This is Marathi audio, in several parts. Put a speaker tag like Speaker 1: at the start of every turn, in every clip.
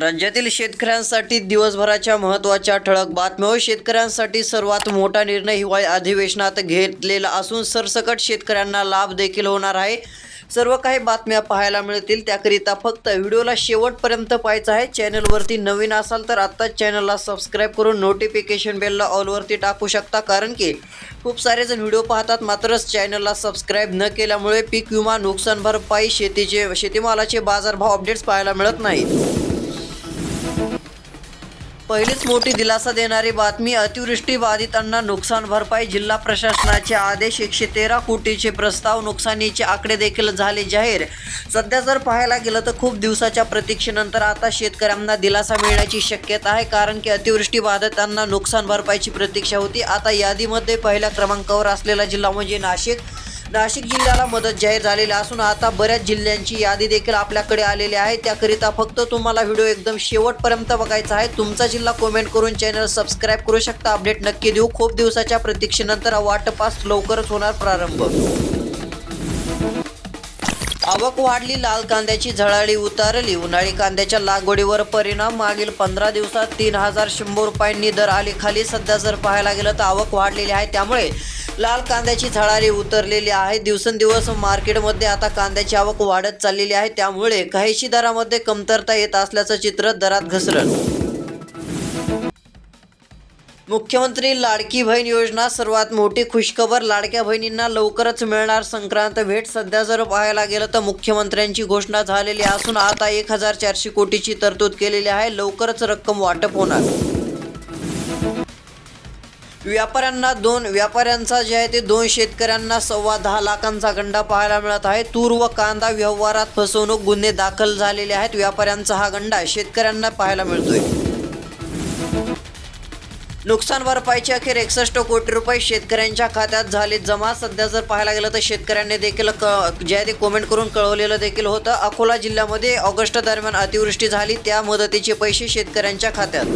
Speaker 1: राज्यातील शेतकऱ्यांसाठी दिवसभराच्या महत्त्वाच्या ठळक बातम्या व शेतकऱ्यांसाठी सर्वात मोठा निर्णय हिवाळी अधिवेशनात घेतलेला असून सरसकट शेतकऱ्यांना लाभ देखील होणार आहे. सर्व काही बातम्या पाहायला मिळतील. त्याकरिता फक्त व्हिडिओला शेवटपर्यंत पाहायचं आहे. चॅनलवरती नवीन असाल तर आत्ताच चॅनलला सबस्क्राईब करून नोटिफिकेशन बेलला ऑलवरती टाकू शकता. कारण की खूप सारे जण व्हिडिओ पाहतात. मात्रच चॅनलला सबस्क्राईब न केल्यामुळे पीक विमा नुकसान भरपाई शेतीचे शेतीमालाचे बाजारभाव अपडेट्स पाहायला मिळत नाहीत. पहिलीच मोठी दिलासा देणारी बातमी अतिवृष्टी बाधितांना नुकसान भरपाई जिल्हा प्रशासनाचे आदेश एकशे तेरा कोटीचे प्रस्ताव नुकसानीचे आकडे देखील झाले जाहीर. सध्या जर पाहायला गेलं तर खूप दिवसाच्या प्रतीक्षेनंतर आता शेतकऱ्यांना दिलासा मिळण्याची शक्यता आहे कारण की अतिवृष्टी बाधितांना नुकसान भरपाईची प्रतीक्षा होती. आता यादीमध्ये पहिल्या क्रमांकावर असलेला जिल्हा म्हणजे नाशिक. नाशिक जिल्ह्याला मदत जाहीर झालेली असून आता बऱ्याच जिल्ह्यांची यादी देखील आपल्याकडे आलेली आहे. त्याकरिता फक्त तुम्हाला व्हिडिओ एकदम शेवटपर्यंत बघायचा आहे. तुमचा जिल्हा कमेंट करून चॅनल सबस्क्राईब करू शकता. अपडेट नक्की देऊ. खूप दिवसाच्या प्रतीक्षेनंतर वाटपास लवकरच होणार प्रारंभ. आवक वाढली लाल कांद्याची झळाळी उतारली. उन्हाळी कांद्याच्या लागवडीवर परिणाम. मागील पंधरा दिवसात तीन हजार शंभर रुपयांनी दर आली. खाली सध्या जर पाहायला गेलं तर आवक वाढलेली आहे. त्यामुळे लाल कांद्याची झळाळी उतरलेली आहे. दिवसेंदिवस मार्केटमध्ये आता कांद्याची आवक वाढत चाललेली आहे. त्यामुळे काहीशी दरामध्ये कमतरता येत असल्याचं चित्र दरात घसरण मुख्यमंत्री लाडकी बहीण योजना सर्वात मोठी खुशखबर लाडक्या बहिणींना लवकरच मिळणार संक्रांत भेट. सध्या जर पाहायला गेलं तर मुख्यमंत्र्यांची घोषणा झालेली असून आता एक हजार चारशे कोटीची तरतूद केलेली आहे. लवकरच रक्कम वाटप होणार. व्यापाऱ्यांना दोन व्यापाऱ्यांचा जे आहे ते दोन शेतकऱ्यांना सव्वा दहा लाखांचा गंडा पाहायला मिळत आहे. तूर व कांदा व्यवहारात फसवणूक गुन्हे दाखल झालेले आहेत. व्यापाऱ्यांचा हा गंडा शेतकऱ्यांना पाहायला मिळतोय. नुकसान भरपाईची अखेर एकसष्ट कोटी रुपये शेतकऱ्यांच्या खात्यात झाले जमा. सध्या जर पाहायला गेलं तर शेतकऱ्यांनी देखील क जे आहे ते कमेंट करून कळवलेलं देखील होतं. अकोला जिल्ह्यामध्ये ऑगस्ट दरम्यान अतिवृष्टी झाली. त्या मदतीचे पैसे शेतकऱ्यांच्या खात्यात.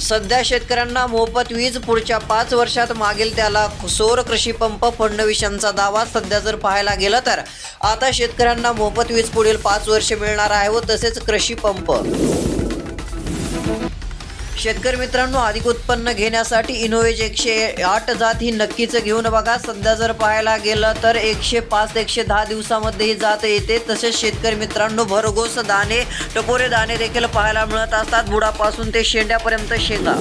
Speaker 1: सध्या शेतकऱ्यांना मोफत वीज पुढच्या पाच वर्षात मागेल त्याला सौर कृषी पंप फडणवीसांचा दावा सध्या जर पाहायला गेलं तर. आता शेतकऱ्यांना मोफत वीज पुढील पाच वर्ष मिळणार आहे व तसेच कृषी पंप. शेतकरी मित्रांनो अधिक उत्पन्न घेण्यासाठी इनोवेज एकशे आठ जात ही नक्कीच घेऊन बघा. सध्या जर पाहायला गेलं तर एकशे पाच एकशे दहा दिवसामध्ये ही जात येते. तसेच शेतकरी मित्रांनो भरघोस दाणे टपोरे दाणे देखील पाहायला मिळत असतात. बुडापासून ते शेंड्यापर्यंत शेंगा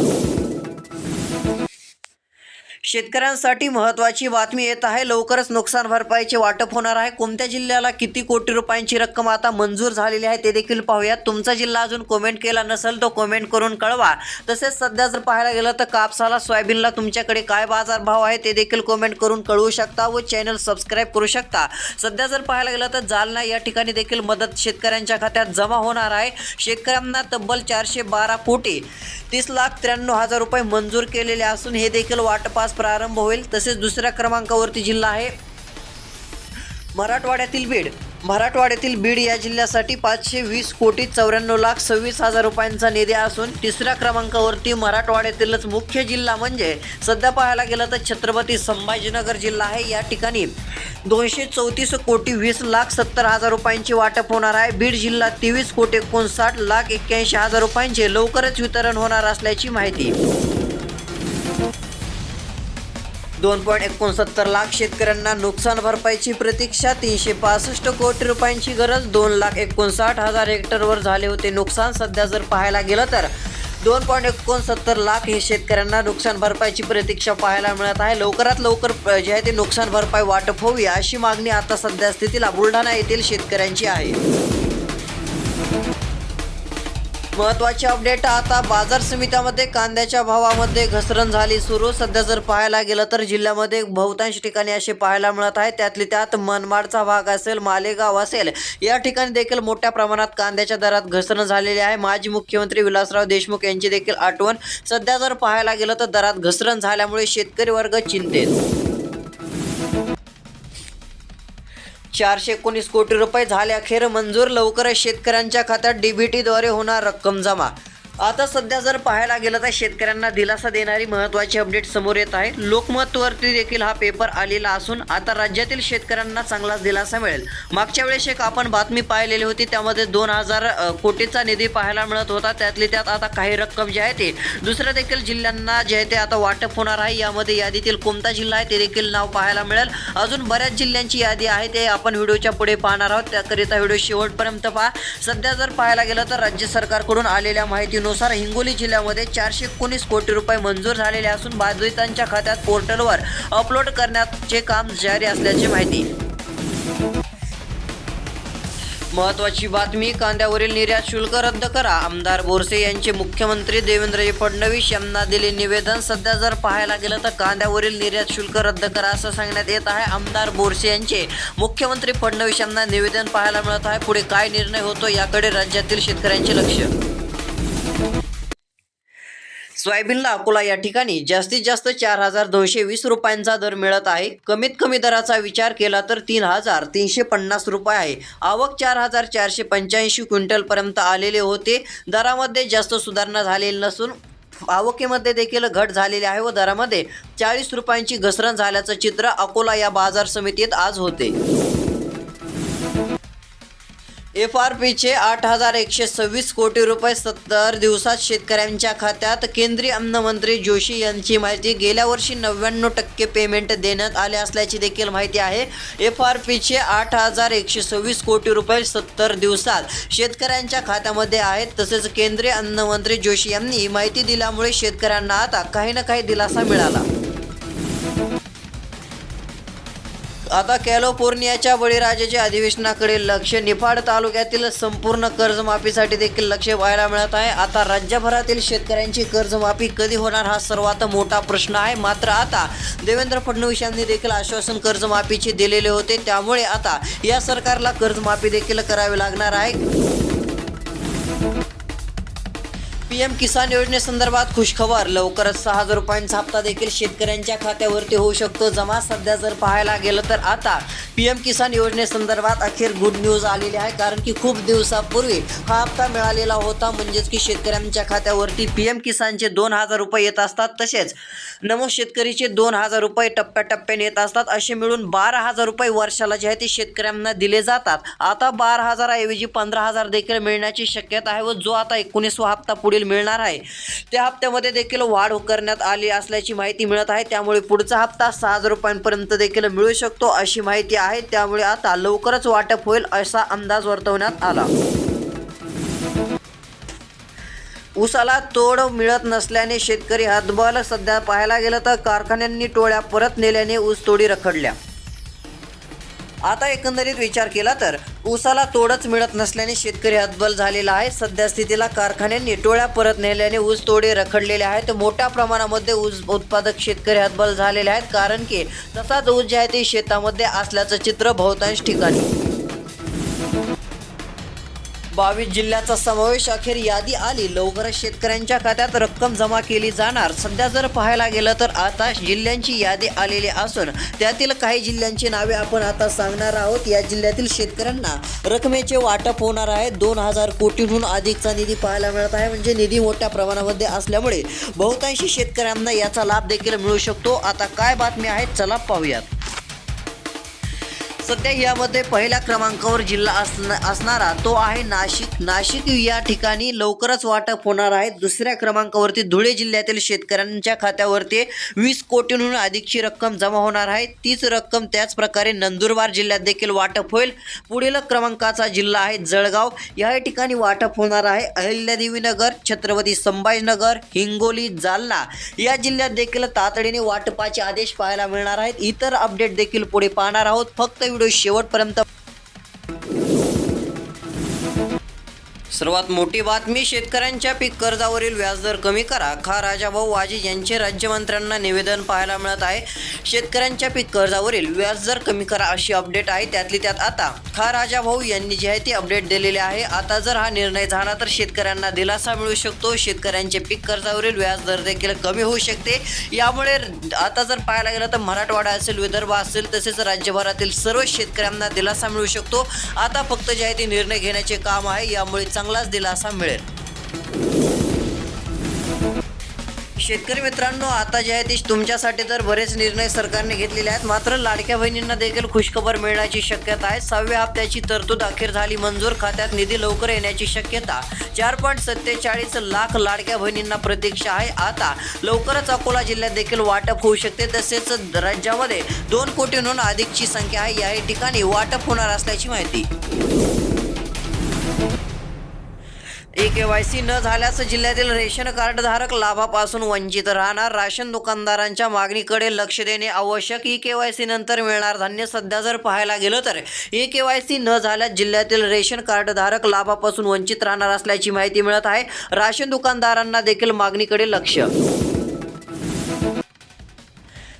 Speaker 1: शेतकऱ्यांसाठी महत्त्वाची बातमी येत आहे. लवकरच नुकसान भरपाईचे वाटप होणार आहे. कोणत्या जिल्ह्याला किती कोटी रुपयांची रक्कम आता मंजूर झालेली आहे ते देखील पाहूयात. तुमचा जिल्हा अजून कमेंट केला नसेल तो कमेंट करून कळवा. तसेच सध्या जर पाहायला गेलं तर कापसाला सोयाबीनला तुमच्याकडे काय बाजारभाव आहे ते देखील कमेंट करून कळवू शकता व चॅनल सबस्क्राईब करू शकता. सध्या जर पाहायला गेलं तर जालना या ठिकाणी देखील मदत शेतकऱ्यांच्या खात्यात जमा होणार आहे. शेतकऱ्यांना तब्बल चारशे बारा कोटी तीस लाख त्र्याण्णव हजार रुपये मंजूर केलेले असून हे देखील वाटपास प्रारंभ होईल. तसेच दुसऱ्या क्रमांकावरती जिल्हा आहे. मराठवाड्यातील बीड. मराठवाड्यातील बीड या जिल्ह्यासाठी पाचशे वीस कोटी चौऱ्याण्णव लाख सव्वीस हजार रुपयांचा निधी असून तिसऱ्या क्रमांकावरती मराठवाड्यातीलच मुख्य जिल्हा म्हणजे सध्या पाहायला गेलं तर छत्रपती संभाजीनगर जिल्हा आहे. या ठिकाणी दोनशे चौतीस कोटी वीस लाख सत्तर हजार रुपयांचे वाटप होणार आहे. बीड जिल्हा तेवीस कोटी एकोणसाठ लाख एक्क्याऐंशी हजार रुपयांचे लवकरच वितरण होणार असल्याची माहिती. दोन पॉईंट एकोणसत्तर लाख शेतकऱ्यांना नुकसान भरपाईची प्रतीक्षा तीनशे पासष्ट कोटी रुपयांची गरज दोन लाख एकोणसाठ हजार हेक्टरवर झाले होते नुकसान. सध्या जर पाहायला गेलं तर दोन पॉईंट एकोणसत्तर लाख हे शेतकऱ्यांना नुकसान भरपाईची प्रतीक्षा पाहायला मिळत आहे. लवकरात लवकर जे आहे ते नुकसान भरपाई वाटप होवी अशी मागणी आता सध्या स्थितीला बुलढाणा येथील शेतकऱ्यांची आहे. महत्त्वाचे अपडेट आता बाजार समित्यामध्ये कांद्याच्या भावामध्ये घसरण झाली सुरू. सध्या जर पाहायला गेलं तर जिल्ह्यामध्ये बहुतांश ठिकाणी असे पाहायला मिळत आहे. त्यातली त्यात मनमाडचा भाग असेल मालेगाव असेल या ठिकाणी देखील मोठ्या प्रमाणात कांद्याच्या दरात घसरण झालेली आहे. माजी मुख्यमंत्री विलासराव देशमुख यांची देखील आठवण. सध्या जर पाहायला गेलं तर दरात घसरण झाल्यामुळे शेतकरी वर्ग चिंतेत. चारशे एकोणीस कोटी रुपये झाले अखेर मंजूर लवकरच शेतकऱ्यांच्या खात्यात डीबीटीद्वारे होणार रक्कम जमा. आता सध्या जर पाहायला गेलं तर शेतकऱ्यांना दिलासा देणारी महत्त्वाची अपडेट समोर येत आहे. लोकमतवरती देखील हा पेपर आलेला असून आता राज्यातील शेतकऱ्यांना चांगलाच दिलासा मिळेल. मागच्या वेळेस एक आपण बातमी पाहिलेली होती त्यामध्ये दोन हजार कोटीचा निधी पाहायला मिळत होता. त्यातली त्यात आता काही रक्कम जी आहे ते दुसऱ्या देखील जिल्ह्यांना जे आहे ते आता वाटप होणार आहे. यामध्ये यादीतील कोणता जिल्हा आहे ते देखील नाव पाहायला मिळेल. अजून बऱ्याच जिल्ह्यांची यादी आहे ते आपण व्हिडिओच्या पुढे पाहणार आहोत. त्याकरिता व्हिडिओ शेवटपर्यंत पहा. सध्या जर पाहायला गेलं तर राज्य सरकारकडून आलेल्या माहितीनुसार हिंगोली जिल्ह्यामध्ये चारशे एकोणीस कोटी रुपये मंजूर झालेले असून बाधितांच्या खात्यात पोर्टलवर अपलोड करण्याचे काम जारी असल्याची माहिती. महत्वाची बातमी कांद्यावरील निर्यात शुल्क रद्द करा. आमदार बोरसे यांचे मुख्यमंत्री देवेंद्रजी फडणवीस यांना दिले निवेदन. सध्या जर पाहायला गेलं तर कांद्यावरील निर्यात शुल्क रद्द करा असं सांगण्यात येत आहे. आमदार बोरसे यांचे मुख्यमंत्री फडणवीस यांना निवेदन पाहायला मिळत आहे. पुढे काय निर्णय होतो याकडे राज्यातील शेतकऱ्यांचे लक्ष. सोयाबीनला अकोला या ठिकाणी जास्तीत जास्त चार हजार दोनशे वीस रुपयांचा दर मिळत आहे. कमीत कमी दराचा विचार केला तर तीन हजार तीनशे पन्नास रुपये आहे. आवक चार हजार चारशे पंच्याऐंशी क्विंटलपर्यंत आलेले होते. दरामध्ये जास्त सुधारणा झालेली नसून आवकेमध्ये देखील घट झालेली आहे व दरामध्ये चाळीस रुपयांची घसरण झाल्याचं चित्र अकोला या बाजार समितीत आज होते. एफ आर पीचे आठ हजार एकशे सव्वीस कोटी रुपये सत्तर दिवसात शेतकऱ्यांच्या खात्यात केंद्रीय अन्नमंत्री जोशी यांची माहिती गेल्या वर्षी नव्याण्णव टक्के पेमेंट देण्यात आले असल्याची देखील माहिती आहे. एफ आर पीचे आठ हजार एकशे सव्वीस कोटी रुपये सत्तर दिवसात शेतकऱ्यांच्या खात्यामध्ये आहेत. तसेच केंद्रीय अन्नमंत्री जोशी यांनी माहिती दिल्यामुळे शेतकऱ्यांना आता काही ना काही दिलासा मिळाला. आता कॅलिफोर्नियाच्या बळीराजाच्या अधिवेशनाकडे लक्ष निफाड तालुक्यातील संपूर्ण कर्जमाफीसाठी देखील लक्ष पाहायला मिळत आहे. आता राज्यभरातील शेतकऱ्यांची कर्जमाफी कधी होणार हा सर्वात मोठा प्रश्न आहे. मात्र आता देवेंद्र फडणवीस यांनी देखील आश्वासन कर्जमाफीचे दिलेले होते. त्यामुळे आता या सरकारला कर्जमाफी देखील करावी लागणार आहे. पीएम किसान योजनेसंदर्भात खुशखबर. लवकरच सहा हजार रुपयांचा हप्ता देखील शेतकऱ्यांच्या खात्यावरती होऊ शकतो. जमा सध्या जर पाहायला गेलं तर आता पीएम किसान योजनेसंदर्भात अखेर गुड न्यूज आलेली आहे. कारण की खूप दिवसापूर्वी हा हप्ता मिळालेला होता. म्हणजेच की शेतकऱ्यांच्या खात्यावरती पीएम किसानचे दोन हजार रुपये येत असतात. तसेच नमो शेतकरीचे दोन हजार रुपये टप्प्याटप्प्याने येत असतात. असे मिळून बारा हजार रुपये वर्षाला जे आहे ते शेतकऱ्यांना दिले जातात. आता बारा हजाराऐवजी पंधरा हजार देखील मिळण्याची शक्यता आहे व जो आता एकोणीसवा हप्ता पुढे बिल मिळणार आहे. त्या हप्त्यामध्ये देखील वाढ करण्यात आली असल्याची माहिती मिळत आहे. त्यामुळे पुढचा हप्ता सहा हजार रुपयांपर्यंत देखील मिळू शकतो अशी माहिती आहे. त्यामुळे आता लवकरच वाटप होईल असा अंदाज वर्तवण्यात आला. ऊसाला तोड मिळत नसल्याने शेतकरी हतबल. सध्या पाहायला गेलं तर कारखान्यांनी टोळ्या परत नेल्याने ऊस तोडी रखडल्या. आता एकंदरीत विचार केला तर ऊसाला तोडच मिळत नसल्याने शेतकरी हतबल झालेला आहे. सध्या स्थितीला कारखान्यांनी टोळ्या परत नेल्याने ऊस तोडे रखडलेले आहेत. मोठ्या प्रमाणामध्ये ऊस उत्पादक शेतकरी हतबल झालेले आहेत. कारण की तसाच ऊस जे आहे ते शेतामध्ये असल्याचं चित्र बहुतांश ठिकाणी. बावीस जिल्ह्याचा समावेश अखेर यादी आली. लवकरच शेतकऱ्यांच्या खात्यात रक्कम जमा केली जाणार. सध्या जर पाहायला गेलं तर आता जिल्ह्यांची यादी आलेली असून त्यातील काही जिल्ह्यांची नावे आपण आता सांगणार आहोत. या जिल्ह्यातील शेतकऱ्यांना रकमेचे वाटप होणार आहे. दोन हजार कोटीहून अधिकचा निधी पाहायला मिळत आहे. म्हणजे निधी मोठ्या प्रमाणामध्ये असल्यामुळे बहुतांशी शेतकऱ्यांना याचा लाभ देखील मिळू शकतो. आता काय बातमी आहेत चला पाहूयात. सध्या यामध्ये पहिल्या क्रमांकावर जिल्हा असण असणारा तो आहे नाशिक. नाशिक या ठिकाणी लवकरच वाटप होणार आहे. दुसऱ्या क्रमांकावरती धुळे जिल्ह्यातील शेतकऱ्यांच्या खात्यावरती वीस कोटींहून अधिकची रक्कम जमा होणार आहे. तीच रक्कम त्याच प्रकारे नंदुरबार जिल्ह्यात देखील वाटप होईल. पुढील क्रमांकाचा जिल्हा आहे जळगाव. या ठिकाणी वाटप होणार आहे. अहिल्यादेवीनगर छत्रपती संभाजीनगर हिंगोली जालना या जिल्ह्यात देखील तातडीने वाटपाचे आदेश पाहायला मिळणार आहेत. इतर अपडेट देखील पुढे पाहणार आहोत. फक्त व्हिडिओ शेवटपर्यंत सर्वात मोठी बातमी शेतकऱ्यांच्या पीक कर्जावरील व्याजदर कमी करा. खा राजाभाऊ वाजी यांचे राज्यमंत्र्यांना निवेदन पाहायला मिळत आहे. शेतकऱ्यांच्या पीक कर्जावरील व्याजदर कमी करा अशी अपडेट आहे त्यातली त्यात आता. खा राजाभाऊ यांनी जे आहे ते अपडेट दिलेले आहे. आता जर हा निर्णय झाला तर शेतकऱ्यांना दिलासा मिळू शकतो. शेतकऱ्यांचे पीक कर्जावरील व्याजदर देखील कमी होऊ शकते. यामुळे आता जर पाहायला गेलं तर मराठवाडा असेल विदर्भ असेल तसेच राज्यभरातील सर्व शेतकऱ्यांना दिलासा मिळू शकतो. आता फक्त जे आहे ते निर्णय घेण्याचे काम आहे. यामुळे चांगलाच दिलासा मिळेल. शेतकरी मित्रांनो आता जे आहे ते तुमच्यासाठी तर बरेच निर्णय सरकारने घेतलेले आहेत. मात्र लाडक्या बहिणींना देखील खुशखबर मिळण्याची शक्यता आहे. सहाव्या हप्त्याची तरतूद अखेर झाली. मंजूर खात्यात निधी लवकर येण्याची शक्यता चार पॉईंट सत्तेचाळीस लाख लाडक्या बहिणींना प्रतीक्षा आहे. आता लवकरच अकोला जिल्ह्यात देखील वाटप होऊ शकते. तसेच राज्यामध्ये दोन कोटींहून अधिकची संख्या आहे. याही ठिकाणी वाटप होणार असल्याची माहिती. ई के वाय सी न झाल्यास जिल्ह्यातील रेशन कार्ड धारक लाभापासून वंचित राहणार. राशन दुकानदारांच्या मागणीकडे लक्ष देणे आवश्यक. ई के वाय सी नंतर मिळणार धान्य सध्या जर पाहायला गेलं तर ई के वाय सी न झाल्यास जिल्ह्यातील रेशन कार्ड धारक लाभापासून वंचित राहणार असल्याची माहिती मिळत आहे. राशन दुकानदारांना देखील मागणीकडे लक्ष.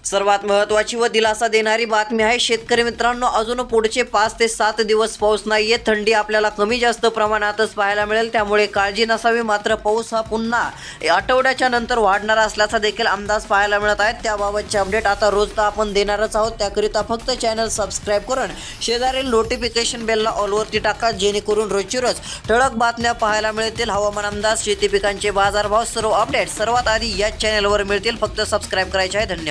Speaker 1: सर्वात महत्त्वाची व दिलासा देणारी बातमी आहे शेतकरी मित्रांनो अजून पुढचे पाच ते सात दिवस पाऊस नाहीये थंडी आपल्याला कमी जास्त प्रमाणातच पाहायला मिळेल त्यामुळे काळजी नसावी मात्र पाऊस हा पुन्हा आठवड्याच्या नंतर वाढणार असल्याचा देखील अंदाज पाहायला मिळत आहे. त्याबाबतचे अपडेट आता रोज तर आपण देणारच आहोत त्याकरिता फक्त चॅनल सबस्क्राईब करून शेजारील नोटिफिकेशन बेलला ऑलवरती टाका जेणेकरून रोजची रोज ठळक बातम्या पाहायला मिळतील. हवामान अंदाज शेती पिकांचे बाजारभाव सर्व अपडेट सर्वात आधी याच चॅनलवर मिळतील. फक्त सबस्क्राईब करायचे आहे. धन्यवाद.